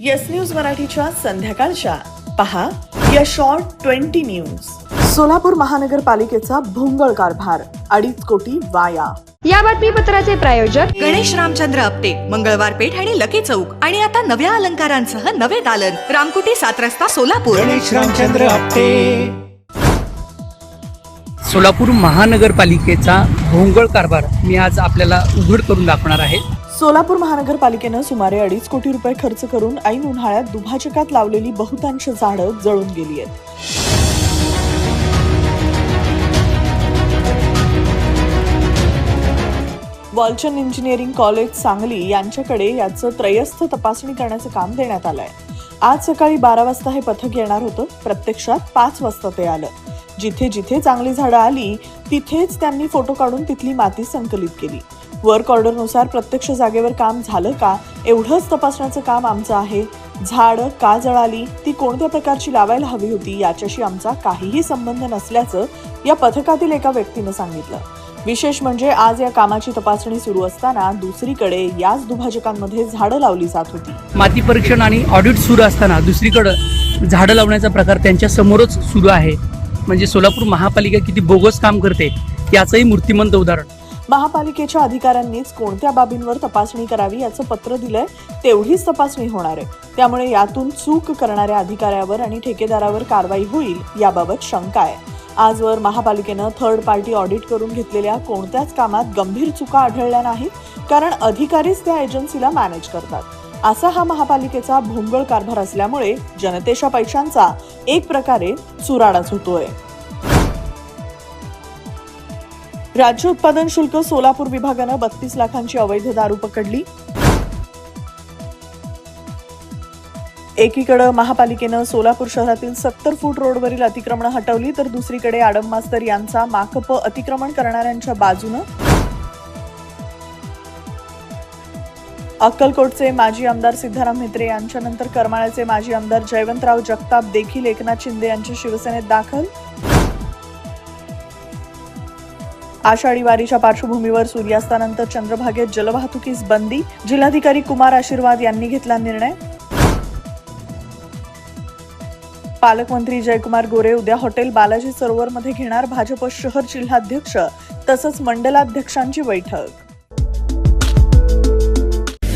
Yes news मराठीच्या संध्याकाळच्या. पहा या शॉर्ट ट्वेंटी न्यूज सोलापूर महानगरपालिकेचा भोंगळ कारभार अडीच कोटी वाया. या बातमीपत्राचे प्रायोजक गणेश रामचंद्र आपटे मंगळवार पेठ आणि लकी चौक. आणि आता नव्या अलंकारांसह नवे दालन. रामकुटी सात रस्ता सोलापूर. गणेश रामचंद्र आपटे. सोलापूर महानगरपालिकेचा भोंगळ कारभार मी आज आपल्याला उघड करून दाखवणार आहे. सोलापूर महानगरपालिकेनं सुमारे अडीच कोटी रुपये खर्च करून ऐन उन्हाळ्यात दुभाजकात लावलेली बहुतांश झाडं जळून गेली आहेत. वॉलचन इंजिनिअरिंग कॉलेज सांगली यांच्याकडे याचं त्रयस्थ तपासणी करण्याचं काम देण्यात आलंय. आज सकाळी बारा वाजता हे पथक येणार होतं. प्रत्यक्षात पाच वाजता ते आलं. जिथे जिथे चांगली झाडं आली तिथेच त्यांनी फोटो काढून तिथली माती संकलित केली. वर्क ऑर्डरनुसार प्रत्यक्ष जागेवर काम झालं का? एवढंच तपासण्याचं काम आमचं आहे. झाडं का जळाली? ती कोणत्या प्रकारची लावायला हवी होती? याच्याशी आमचा काहीही संबंध नसल्याचं या पथकातील एका व्यक्तीनं सांगितलं. विशेष म्हणजे आज या कामाची तपासणी सुरू असताना दुसरीकडे याच दुभाजकांमध्ये झाडं लावली जात होती. माती परीक्षण आणि ऑडिट सुरू असताना दुसरीकडं झाडं लावण्याचा प्रकार त्यांच्या समोरच सुरू आहे. म्हणजे सोलापूर महापालिका किती बोगस काम करते याचंही मूर्तिमंत उदाहरण. महापालिकेच्या अधिकाऱ्यांनीच कोणत्या बाबींवर तपासणी करावी याचं पत्र दिलंय तेवढीच तपासणी होणार आहे. त्यामुळे यातून चूक करणाऱ्या अधिकाऱ्यावर आणि ठेकेदारावर कारवाई होईल याबाबत शंका आहे. आजवर महापालिकेनं थर्ड पार्टी ऑडिट करून घेतलेल्या कोणत्याच कामात गंभीर चुका आढळल्या नाहीत कारण अधिकारीच त्या एजन्सीला मॅनेज करतात. असा हा महापालिकेचा भोंगळ कारभार असल्यामुळे जनतेच्या पैशांचा एक प्रकारे चुराडाच होतोय राज्य उत्पादन शुल्क सोलापूर विभागानं बत्तीस लाखांची अवैध दारू पकडली. एकीकडे महापालिकेनं सोलापूर शहरातील सत्तर फूट रोडवरील अतिक्रमण हटवली तर दुसरीकडे आडम मास्तर यांचा माकप अतिक्रमण करणाऱ्यांच्या बाजूनं. अक्कलकोटचे माजी आमदार सिद्धाराम म्हेत्रे यांच्यानंतर करमाळ्याचे माजी आमदार जयवंतराव जगताप देखील एकनाथ शिंदे यांच्या शिवसेनेत दाखल. आषाढी वारीच्या पार्श्वभूमीवर सूर्यास्तानंतर चंद्रभागेत जलवाहतुकीस बंदी. जिल्हाधिकारी कुमार आशीर्वाद यांनी घेतला निर्णय. पालकमंत्री जयकुमार गोरे उद्या हॉटेल बालाजी सरोवरमध्ये घेणार भाजप शहर जिल्हाध्यक्ष. तसंच मंडलाध्यक्षांची बैठक.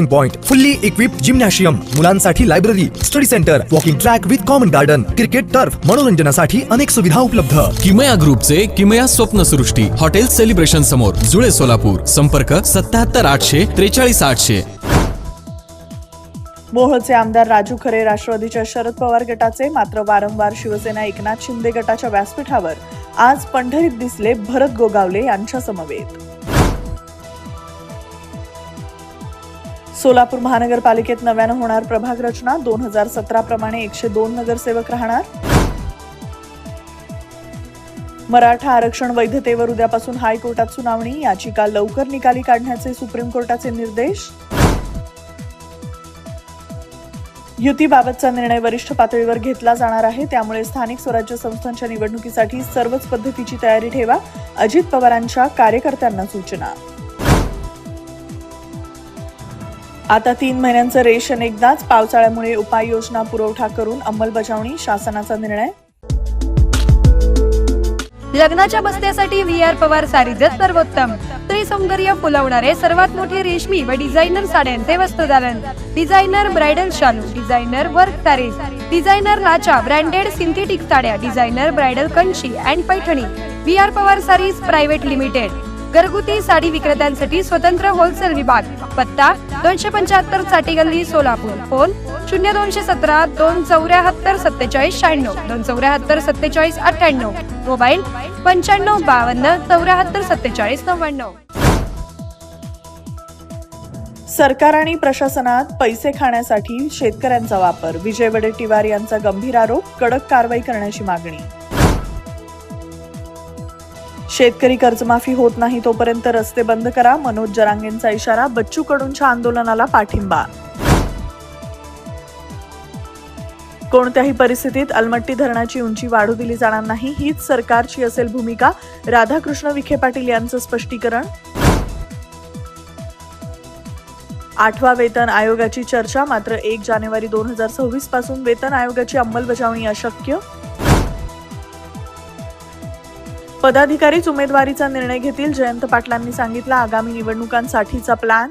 charging point fully equip gymnasium मुलांसाठी library study centre walking track with common garden cricket turf मनोरंजनासाठी अनेक सुविधा उपलब्ध. किमया ग्रुपचे किमया स्वप्नसृष्टी हॉटेल सेलिब्रेशन समोर जुळे सोलापूर संपर्क सत्याहत्तर आठशे त्रेचाळीस आठशे. मोहोळचे आमदार राजू खरे राष्ट्रवादीच्या शरद पवार गटाचे मात्र वारंवार शिवसेना एकनाथ शिंदे गटाच्या व्यासपीठावर. आज पंढरीत दिसले भरत गोगावले यांच्या समवेत. सोलापूर महानगरपालिकेत नव्यानं होणार प्रभाग रचना. दोन हजार सतरा प्रमाणे एकशे दोन नगरसेवक राहणार. मराठा आरक्षण वैधतेवर उद्यापासून हायकोर्टात सुनावणी. याचिका लवकर निकाली काढण्याचे सुप्रीम कोर्टाचे निर्देश. युतीबाबतचा निर्णय वरिष्ठ पातळीवर घेतला जाणार आहे. त्यामुळे स्थानिक स्वराज्य संस्थांच्या निवडणुकीसाठी सर्वच पद्धतीची तयारी ठेवा. अजित पवारांच्या कार्यकर्त्यांना सूचना. आता तीन महिन्यांचं रेशन एकदाच पावसाळ्यामुळे उपाययोजना पुरवठा करून अंमलबजावणी शासनाचा निर्णय. लग्नाच्या बसण्यासाठी व्ही आर पवार सारीजत सर्वोत्तम. सौंदर्य फुलवणारे सर्वात मोठे रेशमी व डिझायनर साड्यांचे वस्त्रदालन डिझायनर ब्रायडल शालू डिझायनर वर्क सारीज डिझायनर लाचा ब्रँडेड सिंथेटिक साड्या designer bridal Kanchi and Paithani. V R Pawar saris private limited. घरगुती साडी विक्रेत्यांसाठी स्वतंत्र होलसेल विभाग. पत्ता दोनशे पंच्याहत्तरसाठी गल्ली सोलापूर. फोन शून्य दोनशे सतरा दोन चौऱ्याहत्तर सत्तेचाळीस शहाण्णव. दोन चौऱ्याहत्तर सत्तेचाळीस अठ्ठ्याण्णव. मोबाईल पंच्याण्णव बावन्न चौऱ्याहत्तर सत्तेचाळीस नव्याण्णव. सरकार आणि प्रशासनात पैसे खाण्यासाठी शेतकऱ्यांचा वापर. विजय वडेट्टीवार यांचा गंभीर आरोप कडक कारवाई करण्याची मागणी. शेतकरी कर्जमाफी होत नाही तोपर्यंत रस्ते बंद करा मनोज जरांगेंचा इशारा बच्चू कडूंच्या आंदोलनाला पाठिंबा. कोणत्याही परिस्थितीत अलमट्टी धरणाची उंची वाढू दिली जाणार नाही हीच सरकारची असेल भूमिका. राधाकृष्ण विखे पाटील यांचं स्पष्टीकरण. आठवा वेतन आयोगाची चर्चा मात्र एक जानेवारी दोन हजार सव्वीसपासून वेतन आयोगाची अंमलबजावणी अशक्य. पदाधिकारीच उमेदवारीचा निर्णय घेतील. जयंत पाटलांनी सांगितला आगामी निवडणुकांसाठीचा प्लॅन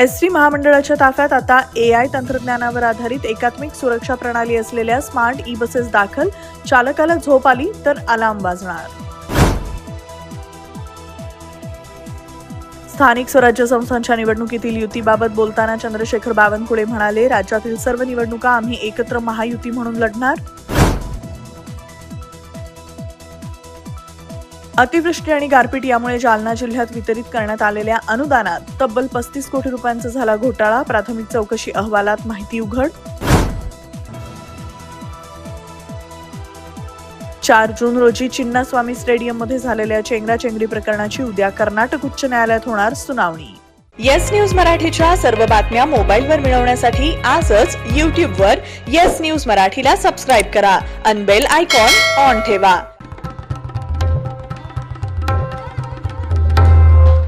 एस टी महामंडळाच्या ताफ्यात आता ए आय तंत्रज्ञानावर आधारित एकात्मिक सुरक्षा प्रणाली असलेल्या स्मार्ट ई बसेस दाखल. चालकाला झोप आली तर अलार्म वाजणार. स्थानिक स्वराज्य संस्थांच्या निवडणुकीतील युतीबाबत बोलताना चंद्रशेखर बावनकुळे म्हणाले राज्यातील सर्व निवडणुका आम्ही एकत्र महायुती म्हणून लढणार. अतिवृष्टी आणि गारपीट यामुळे जालना जिल्ह्यात वितरित करण्यात आलेल्या अनुदानात तब्बल पस्तीस कोटी रुपयांचा झाला घोटाळा. प्राथमिक चौकशी अहवालात माहिती उघड. चार जून रोजी चिन्नास्वामी स्टेडियममध्ये झालेल्या चेंगराचेंगरी प्रकरणाची उद्या कर्नाटक उच्च न्यायालयात होणार सुनावणी. येस न्यूज मराठीच्या सर्व बातम्या मोबाईलवर मिळवण्यासाठी आजच यूट्यूबवर येस न्यूज मराठीला सबस्क्राईब करा. अनबेल आयकॉन ऑन ठेवा.